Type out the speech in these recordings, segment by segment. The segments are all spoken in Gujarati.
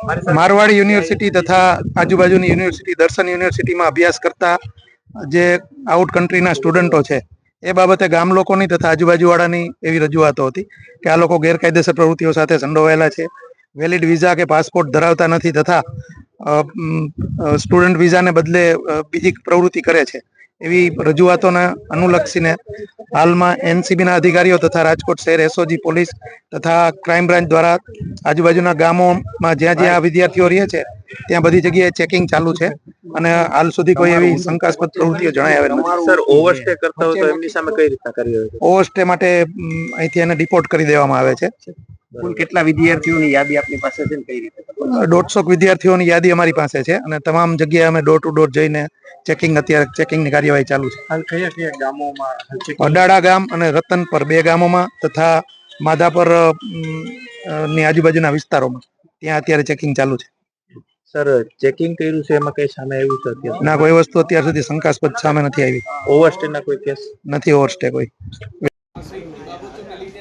મારવાડી યુનિવર્સિટી તથા આજુબાજુની યુનિવર્સિટી, દર્શન યુનિવર્સિટીમાં અભ્યાસ કરતા જે આઉટ કન્ટ્રીના સ્ટુડન્ટો છે, એ બાબતે ગામ લોકોની તથા આજુબાજુવાળાની એવી રજૂઆતો હતી કે આ લોકો ગેરકાયદેસર પ્રવૃત્તિઓ સાથે સંડોવાયેલા છે, વેલિડ વિઝા કે પાસપોર્ટ ધરાવતા નથી તથા સ્ટુડન્ટ વિઝાને બદલે બીજી પ્રવૃત્તિ કરે છે. એવી રજૂઆતોને અનુલક્ષીને હાલમાં એનસીબીના અધિકારીઓ તથા રાજકોટ શહેર એસઓજી પોલીસ તથા ક્રાઇમ બ્રાન્ચ દ્વારા આજુબાજુના ગામોમાં જ્યાં જ્યાં આ વિદ્યાર્થીઓ રહે છે ત્યાં બધી જગ્યાએ ચેકિંગ ચાલુ છે અને હાલ સુધી કોઈ એવી શંકાસ્પદ પ્રવૃત્તિઓ જણાય આવે નથી. સર ઓવરસ્ટે કરતા હોય તો એમની સામે કઈ રીતના કરી ઓવરસ્ટે માટે અહીંથી એને ડિપોર્ટ કરી દેવામાં આવે છે. કુલ કેટલા વિદ્યાર્થીઓની યાદી આપની પાસે છે કઈ રીતે? દોઢસો વિદ્યાર્થીઓની યાદી અમારી પાસે છે અને તમામ જગ્યાએ અમે ડોર ટુ ડોર જઈને ચેકિંગ અત્યારે ચેકિંગની કાર્યવાહી ચાલુ છે. હાલ કયા કયા ગામોમાં અડાડા ગામ અને રતનપર બે ગામોમાં તથા માધાપરની આજુબાજુના વિસ્તારોમાં. ત્યાં અત્યારે ચેકિંગ ચાલુ છે. સર ચેકિંગ કર્યું છે એમાં કઈ સામે આવ્યું છે અત્યારે? ના કોઈ વસ્તુ અત્યાર સુધી શંકાસ્પદ સામે નથી આવી. ઓવરસ્ટે ના કોઈ કેસ નથી ઓવરસ્ટે કોઈ.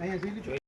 અહીંયા